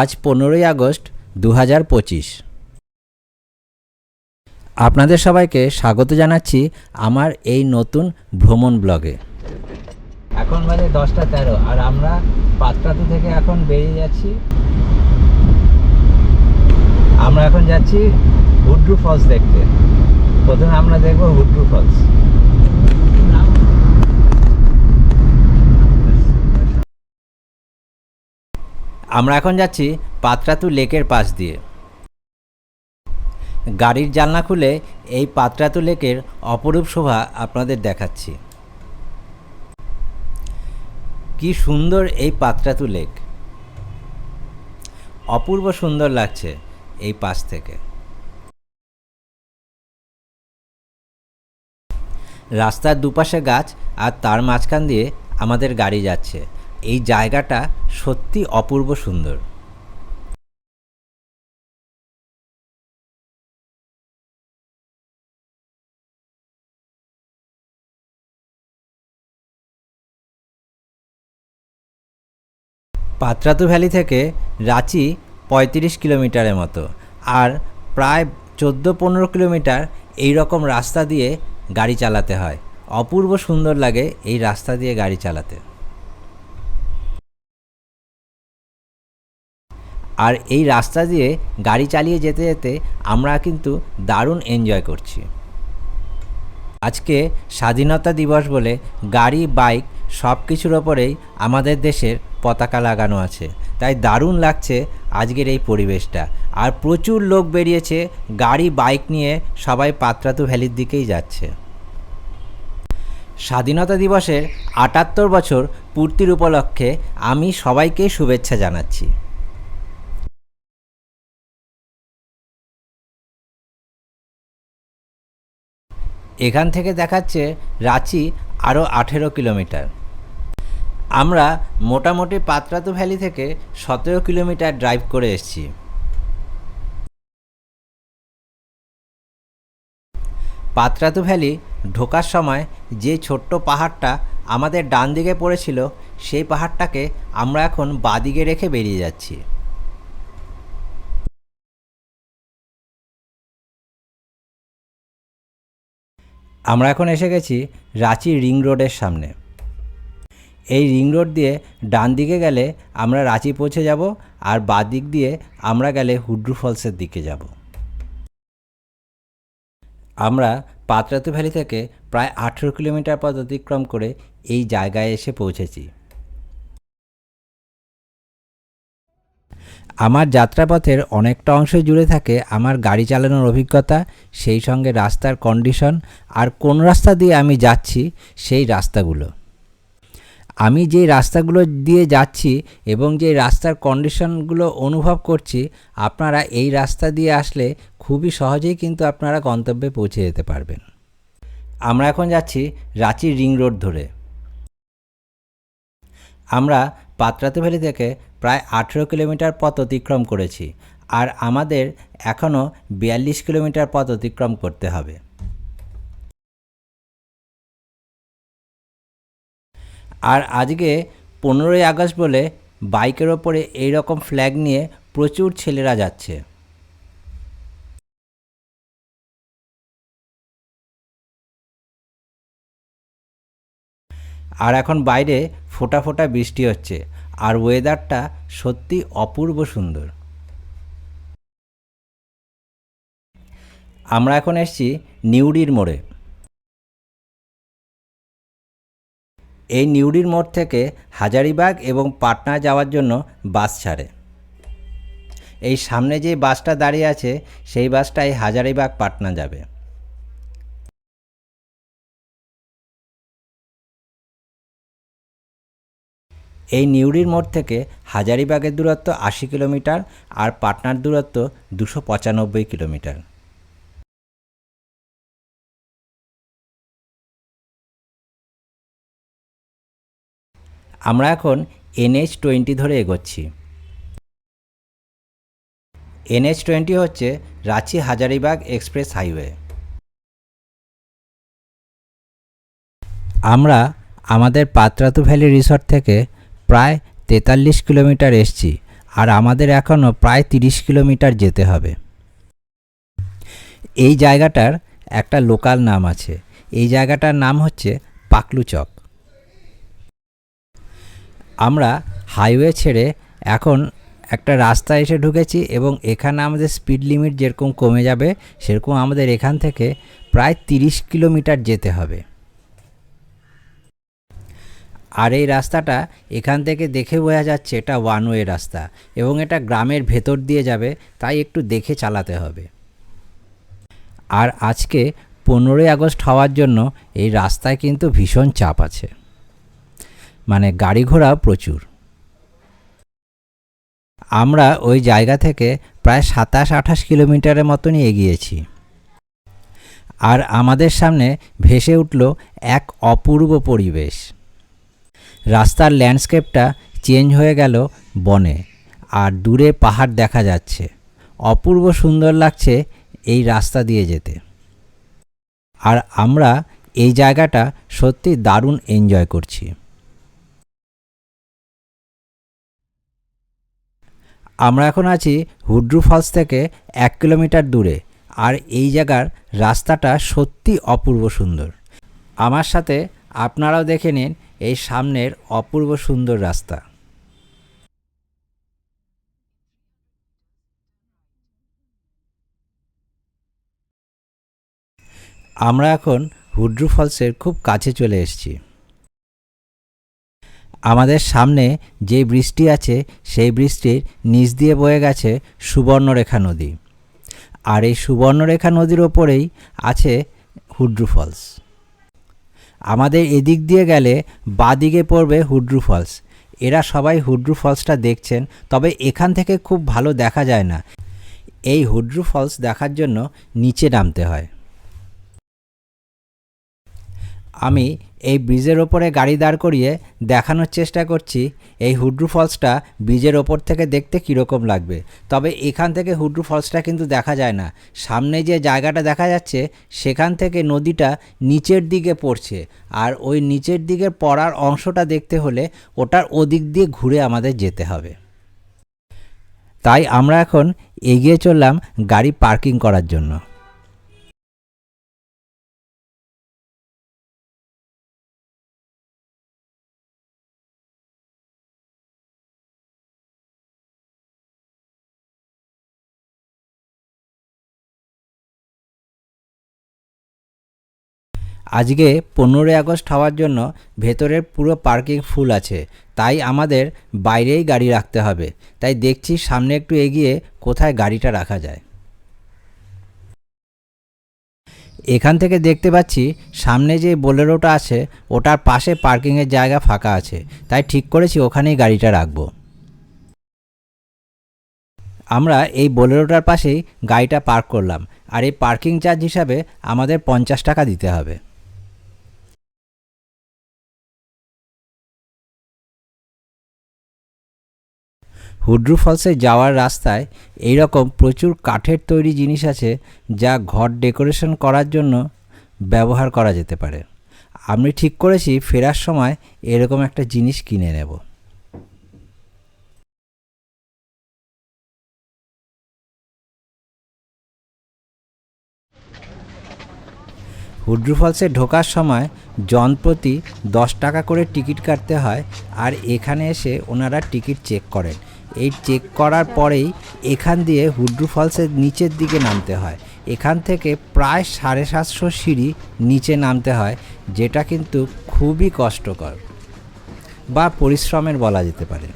আজ পনেরোই আগস্ট দু হাজার পঁচিশ। আপনাদের সবাইকে স্বাগত জানাচ্ছি আমার এই নতুন ভ্রমণ ব্লগে। এখন বাজে দশটা তেরো আর আমরা পাত্রাতু থেকে এখন বেরিয়ে যাচ্ছি। আমরা এখন যাচ্ছি হুড্রু ফলস দেখতে। প্রথমে আমরা দেখব হুড্রু ফলস। আমরা এখন যাচ্ছি পাত্রাতু লেকের পাশ দিয়ে। গাড়ির জানলা খুলে এই পাত্রাতু লেকের অপরূপ শোভা আপনাদের দেখাচ্ছি। কি সুন্দর এই পাত্রাতু লেক। অপূর্ব সুন্দর লাগছে এই পাশ থেকে। রাস্তার দুপাশে গাছ আর তার মাঝখান দিয়ে আমাদের গাড়ি যাচ্ছে। এই জায়গাটা সত্যি অপূর্ব সুন্দর। পাত্রাতু ভ্যালি থেকে রাঁচি পঁয়ত্রিশ কিলোমিটারের মতো আর প্রায় চোদ্দ পনেরো কিলোমিটার এই রকম রাস্তা দিয়ে গাড়ি চালাতে হয়। অপূর্ব সুন্দর লাগে এই রাস্তা দিয়ে গাড়ি চালাতে। আর এই রাস্তা দিয়ে গাড়ি চালিয়ে যেতে যেতে আমরা কিন্তু দারুণ এনজয় করছি। আজকে স্বাধীনতা দিবস বলে গাড়ি, বাইক সব কিছুর ওপরেই আমাদের দেশের পতাকা লাগানো আছে। তাই দারুণ লাগছে আজকের এই পরিবেশটা। আর প্রচুর লোক বেরিয়েছে গাড়ি, বাইক নিয়ে সবাই পাত্রাতু ভ্যালির দিকেই যাচ্ছে। স্বাধীনতা দিবসের আটাত্তর বছর পূর্তির উপলক্ষে আমি সবাইকে শুভেচ্ছা জানাচ্ছি। এখান থেকে দেখাচ্ছে রাঁচি আরও আঠেরো কিলোমিটার। আমরা মোটামুটি পাত্রাতু ভ্যালি থেকে সতেরো কিলোমিটার ড্রাইভ করে এসেছি। পাত্রাতু ভ্যালি ঢোকার সময় যে ছোট্ট পাহাড়টা আমাদের ডান দিকে পড়েছিল, সেই পাহাড়টাকে আমরা এখন বাদিকে রেখে বেরিয়ে যাচ্ছি। আমরা এখন এসে গেছি রাঁচি রিং রোডের সামনে। এই রিং রোড দিয়ে ডান দিকে গেলে আমরা রাঁচি পৌঁছে যাব আর বাঁ দিক দিয়ে আমরা গেলে হুড্রু ফলসের দিকে যাব। আমরা পাত্রাতু ভ্যালি থেকে প্রায় আঠেরো কিলোমিটার পথ অতিক্রম করে এই জায়গায় এসে পৌঁছেছি। আমার যাত্রাপথের অনেকটা অংশ জুড়ে থাকে আমার গাড়ি চালানোর অভিজ্ঞতা, সেই সঙ্গে রাস্তার কন্ডিশন আর কোন রাস্তা দিয়ে আমি যাচ্ছি, সেই রাস্তাগুলো। আমি যে রাস্তাগুলো দিয়ে যাচ্ছি এবং যে রাস্তার কন্ডিশনগুলো অনুভব করছি, আপনারা এই রাস্তা দিয়ে আসলে খুবই সহজেই কিন্তু আপনারা গন্তব্যে পৌঁছে যেতে পারবেন। আমরা এখন যাচ্ছি রাঁচি রিং রোড ধরে। আমরা পাত্রাতু ভ্যালি থেকে প্রায় আঠেরো কিলোমিটার পথ অতিক্রম করেছি আর আমাদের এখনও বিয়াল্লিশ কিলোমিটার পথ অতিক্রম করতে হবে। আর আজকে পনেরোই আগস্ট বলে বাইকের ওপরে এই রকম ফ্ল্যাগ নিয়ে প্রচুর ছেলেরা যাচ্ছে। আর এখন বাইরে ফোঁটা ফোঁটা বৃষ্টি হচ্ছে। আর ওয়েদারটা সত্যি অপূর্ব সুন্দর। আমরা এখন এসেছি নিউডির মোড়ে। এই নিউডির মোড় থেকে হাজারিবাগ এবং পাটনা যাওয়ার জন্য বাস ছাড়ে। এই সামনে যে বাসটা দাঁড়িয়ে আছে, সেই বাসটাই হাজারিবাগ পাটনা যাবে। এই নিউরির মোড় থেকে হাজারিবাগের দূরত্ব আশি কিলোমিটার আর পাটনার দূরত্ব দুশো পঁচানব্বই কিলোমিটার। আমরা এখন এনএইচ টোয়েন্টি ধরে এগোচ্ছি। এনএইচ টোয়েন্টি হচ্ছে রাঁচি হাজারিবাগ এক্সপ্রেস হাইওয়ে। আমরা আমাদের পাত্রাতু ভ্যালি রিসর্ট থেকে প্রায় তেতাল্লিশ কিলোমিটার এসছি, আর আমাদের এখনও প্রায় তিরিশ কিলোমিটার যেতে হবে। এই জায়গাটার একটা লোকাল নাম আছে। এই জায়গাটার নাম হচ্ছে পাকলু চক। আমরা হাইওয়ে ছেড়ে এখন একটা রাস্তা এসে ঢুকেছি এবং এখানে আমাদের স্পিড লিমিট যেরকম কমে যাবে, সেরকম আমাদের এখান থেকে প্রায় তিরিশ কিলোমিটার যেতে হবে। আর এই রাস্তাটা এখান থেকে দেখে বোঝা যাচ্ছে এটা ওয়ান ওয়ে রাস্তা এবং এটা গ্রামের ভেতর দিয়ে যাবে, তাই একটু দেখে চালাতে হবে। আর আজকে পনেরোই আগস্ট হওয়ার জন্য এই রাস্তায় কিন্তু ভীষণ চাপ আছে। মানে গাড়ি ঘোড়া প্রচুর। আমরা ওই জায়গা থেকে প্রায় সাতাশ, আঠাশ কিলোমিটারের মতনই এগিয়েছি। আর আমাদের সামনে ভেসে উঠল এক অপূর্ব পরিবেশ। রাস্তার ল্যান্ডস্কেপটা চেঞ্জ হয়ে গেল বনে, আর দূরে পাহাড় দেখা যাচ্ছে। অপূর্ব সুন্দর লাগছে এই রাস্তা দিয়ে যেতে। আর আমরা এই জায়গাটা সত্যি দারুণ এনজয় করছি। আমরা এখন আছি হুড্রু ফলস থেকে এক কিলোমিটার দূরে, আর এই জায়গার রাস্তাটা সত্যি অপূর্ব সুন্দর। আমার সাথে আপনারাও দেখে নিন এই সামনের অপূর্ব সুন্দর রাস্তা। আমরা এখন হুড্রু ফলসের খুব কাছে চলে এসেছি। আমাদের সামনে যে বৃষ্টি আছে, সেই বৃষ্টির নিচ দিয়ে বয়ে গেছে সুবর্ণরেখা নদী। আর এই সুবর্ণরেখা নদীর ওপরেই আছে হুড্রু ফলস। আমাদের এদিক দিয়ে গেলে বাদিকে পড়বে হুড্রু ফলস। এরা সবাই হুড্রু ফলসটা দেখছেন, তবে এখান থেকে খুব ভালো দেখা যায় না। এই হুড্রু ফলস দেখার জন্য নিচে নামতে হয়। আমি এই ব্রিজের ওপরে গাড়ি দাঁড় করিয়ে দেখানোর চেষ্টা করছি, এই হুড্রু ফলসটা ব্রিজের ওপর থেকে দেখতে কীরকম লাগবে। তবে এখান থেকে হুড্রু ফলসটা কিন্তু দেখা যায় না। সামনে যে জায়গাটা দেখা যাচ্ছে, সেখান থেকে নদীটা নিচের দিকে পড়ছে। আর ওই নিচের দিকে পড়ার অংশটা দেখতে হলে ওটার ওদিক দিয়ে ঘুরে আমাদের যেতে হবে। তাই আমরা এখন এগিয়ে চললাম গাড়ি পার্কিং করার জন্য। আজকে পনেরোই আগস্ট হওয়ার জন্য ভেতরের পুরো পার্কিং ফুল আছে, তাই আমাদের বাইরেই গাড়ি রাখতে হবে। তাই দেখছি সামনে একটু এগিয়ে কোথায় গাড়িটা রাখা যায়। এখান থেকে দেখতে পাচ্ছি সামনে যে বোলেরোটা আছে, ওটার পাশে পার্কিংয়ের জায়গা ফাঁকা আছে, তাই ঠিক করেছি ওখানেই গাড়িটা রাখব। আমরা এই বোলেরোটার পাশেই গাড়িটা পার্ক করলাম, আর এই পার্কিং চার্জ হিসাবে আমাদের পঞ্চাশ টাকা দিতে হবে। হুড্রু ফলসে যাওয়ার রাস্তায় এই রকম প্রচুর কাঠের তৈরি জিনিস আছে যা ঘর ডেকোরেশন করার জন্য ব্যবহার করা যেতে পারে। আমি ঠিক করেছি ফেরার সময় এরকম একটা জিনিস কিনে নেব। হুড্রু ফলসে ঢোকার সময় জনপ্রতি দশ টাকা করে টিকিট কাটতে হয় আর এখানে এসে ওনারা টিকিট চেক করেন। এই চেক করার পরেই এখান দিয়ে হুড্রু ফলসের নিচের দিকে নামতে হয়। এখান থেকে প্রায় সাড়ে সাতশো সিঁড়ি নিচে নামতে হয়, যেটা কিন্তু খুবই কষ্টকর বা পরিশ্রমের বলা যেতে পারে।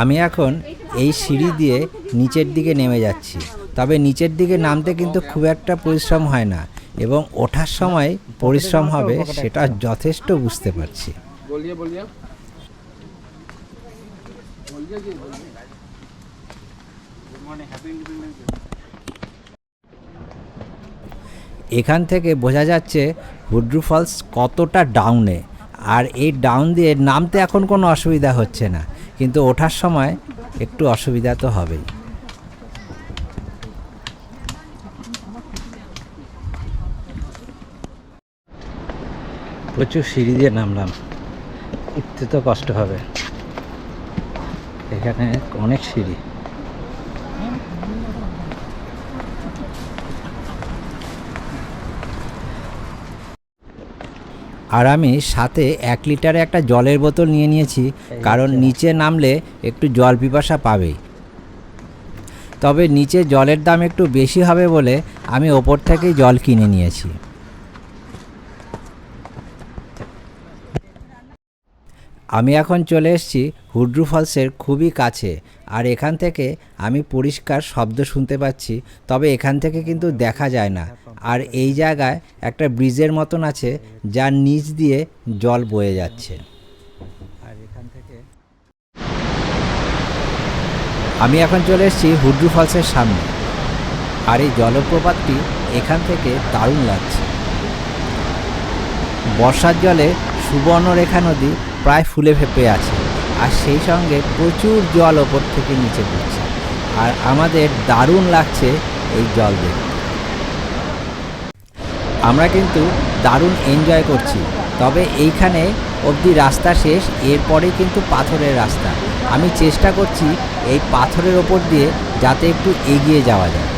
আমি এখন এই সিঁড়ি দিয়ে নিচের দিকে নেমে যাচ্ছি, তবে নিচের দিকে নামতে কিন্তু খুব একটা পরিশ্রম হয় না। এবং ওঠার সময় পরিশ্রম হবে সেটা যথেষ্ট বুঝতে পারছি। এখান থেকে বোঝা যাচ্ছে হুড্রু ফলস কতটা ডাউনে আর এই ডাউন দিয়ে নামতে এখন কোনো অসুবিধা হচ্ছে না কিন্তু ওঠার সময় একটু অসুবিধা তো হবেই। প্রচুর সিঁড়ি দিয়ে নামলাম। উঠতে তো কষ্ট হবে। এখানে অনেক সিঁড়ি। আর আমি সাথে এক লিটারে একটা জলের বোতল নিয়ে নিয়েছি কারণ নিচে নামলে একটু জল পিপাসা পাবেই তবে নিচে জলের দাম একটু বেশি হবে বলে আমি ওপর থেকেই জল কিনে নিয়েছি। আমি এখন চলে এসেছি হুড্রু ফলসের খুবই কাছে আর এখান থেকে আমি পরিষ্কার শব্দ শুনতে পাচ্ছি তবে এখান থেকে কিন্তু দেখা যায় না। আর এই জায়গায় একটা ব্রিজের মতন আছে যার নিচ দিয়ে জল বয়ে যাচ্ছে। আর এখান থেকে আমি এখন চলে এসেছি হুড্রু ফলসের সামনে আর এই জলপ্রপাতটি এখান থেকে দারুণ লাগছে। বর্ষার জলে সুবর্ণরেখা নদী প্রায় ফুলে ফেপে আছে। আর সেই সঙ্গে প্রচুর জল ওপর থেকে নিচে পড়ছে। আর আমাদের দারুণ লাগছে এই জল দেখতে। আমরা কিন্তু দারুণ এনজয় করছি। তবে এইখানে অবধি রাস্তা শেষ এরপরে কিন্তু পাথরের রাস্তা। আমি চেষ্টা করছি এই পাথরের ওপর দিয়ে যাতে একটু এগিয়ে যাওয়া যায়।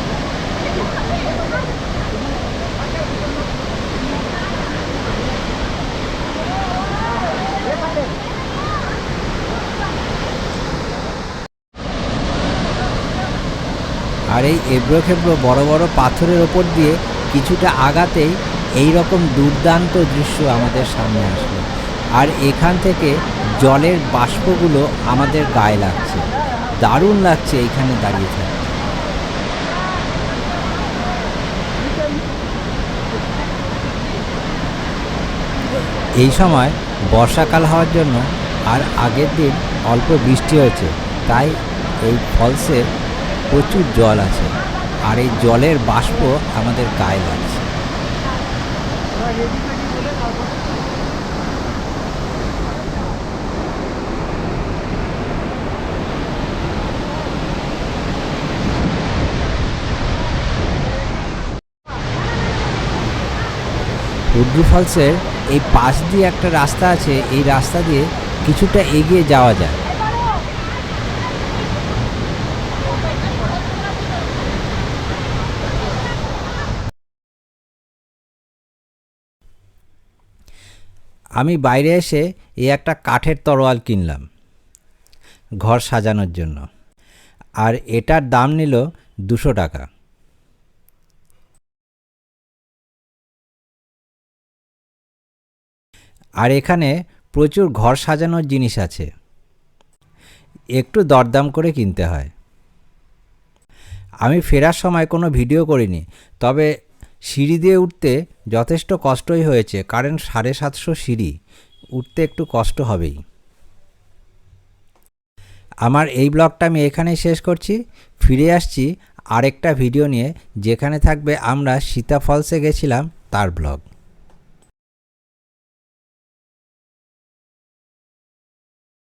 আর এই এবড়ো খেবড়ো বড় বড় পাথরের ওপর দিয়ে কিছুটা আগাতেই এই রকম দুর্দান্ত দৃশ্য আমাদের সামনে আসলো। আর এখান থেকে জলের বাষ্পগুলো আমাদের গায়ে লাগছে। দারুণ লাগছে এইখানে দাঁড়িয়ে থাকতে। এই সময় বর্ষাকাল হওয়ার জন্য আর আগের দিন অল্প বৃষ্টি হয়েছে। তাই এই ফলসে প্রচুর জল আছে। আর এই জলের বাষ্প আমাদের গায়ে লাগছে। উর্দু ফলসের এই পাশ দিয়ে একটা রাস্তা আছে, এই রাস্তা দিয়ে কিছুটা এগিয়ে যাওয়া যায়। আমি বাইরে এসে এই একটা কাঠের তরোয়াল কিনলাম, ঘর সাজানোর জন্য। আর এটার দাম নিল দুশো টাকা। আর এখানে প্রচুর ঘর সাজানোর জিনিস আছে। একটু দরদাম করে কিনতে হয়। আমি ফেরার সময় কোনো ভিডিও করিনি, তবে সিঁড়ি দিয়ে উঠতে যথেষ্ট কষ্টই হয়েছে, কারণ সাড়ে সাতশো সিঁড়ি। উঠতে একটু কষ্ট হবেই। আমার এই ব্লগটা আমি এখানেই শেষ করছি। ফিরে আসছি আরেকটা ভিডিও নিয়ে, যেখানে থাকবে আমরা সীতা ফলসে গেছিলাম তার ব্লগ।